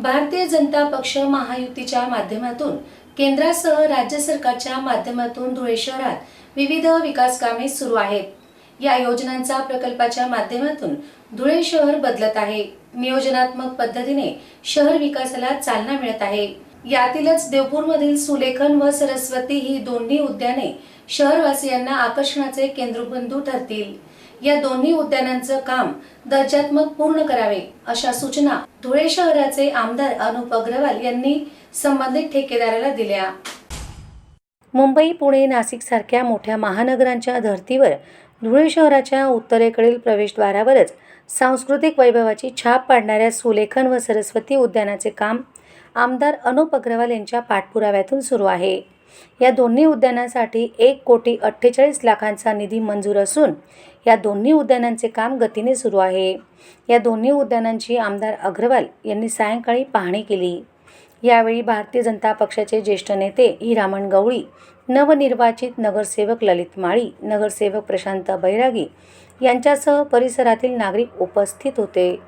भारतीय जनता पक्ष महायुतीच्या माध्यमातून केंद्रासह राज्य सरकारच्या माध्यमातून धुळे शहरात विविध विकास कामे सुरू आहेत. या योजनांचा प्रकल्पाच्या माध्यमातून धुळे शहर बदलत आहे. नियोजनात्मक पद्धतीने शहर विकासाला चालना मिळत आहे. यातीलच देवपूरमधील सुलेखन व सरस्वती ही दोन्ही उद्याने शहरवासियांना आकर्षणाचे केंद्रबिंदू ठरतील. या दोन्ही उद्यानांचं काम दर्जात्मक पूर्ण करावे अशा सूचना धुळे शहराचे आमदार अनुप अग्रवाल यांनी संबंधित ठेकेदाराला दिल्या. मुंबई पुणे नाशिक सारख्या मोठ्या महानगरांच्या धर्तीवर धुळे शहराच्या उत्तरेकडील प्रवेशद्वारावरच सांस्कृतिक वैभवाची छाप पाडणाऱ्या सुलेखन व सरस्वती उद्यानाचे काम आमदार अनुप अग्रवाल यांच्या पाठपुराव्यातून सुरू आहे. या दोन्ही उद्यानांसाठी एक कोटी अठ्ठेचाळीस लाखांचा निधी मंजूर असून या दोन्ही उद्यानांचे काम गतीने सुरू आहे. या दोन्ही उद्यानांची आमदार अग्रवाल यांनी सायंकाळी पाहणी केली. यावेळी भारतीय जनता पक्षाचे ज्येष्ठ नेते हिरामण गवळी नवनिर्वाचित नगरसेवक ललित माळी नगरसेवक प्रशांत बैरागी यांच्यासह परिसरातील नागरिक उपस्थित होते.